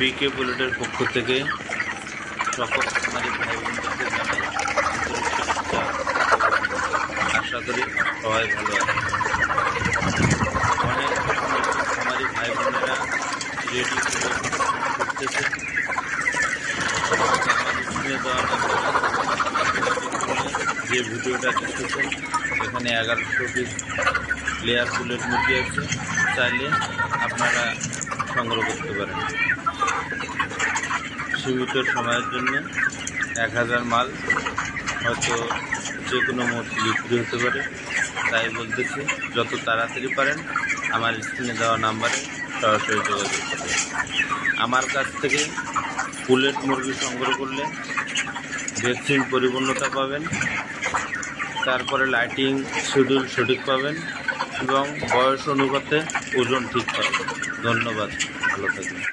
বিকে বুলেটের পক্ষ থেকে সকল খামারি ভাই অভিনন্দন। আশা করি সবাই ভালো আছে ভাই করতেছে। যে ভিডিওটা দেখতেছেন, এখানে এগারোশো পিস লেয়ার ফুলের মুরগি আছে। চাইলে আপনারা সংগ্রহ করতে পারেন সীমিত সময়ের জন্য এক হাজার মাল হয়তো যে কোনো মুহূর্তে বিক্রি হতে পারে। তাই বলতেছি, যত তাড়াতাড়ি পারেন, আমার স্ক্রিনে দেওয়া নাম্বারে সরাসরি যোগাযোগ করবেন আমার কাছ থেকে পুলেট মুরগি সংগ্রহ করলে ভ্যাকসিন পরিপূর্ণতা পাবেন, তারপরে লাইটিং, শিডিউল, সঠিক পাবেন এবং বয়স অনুপাতে ওজন ঠিক থাকে ধন্যবাদ ভালো থাকবেন।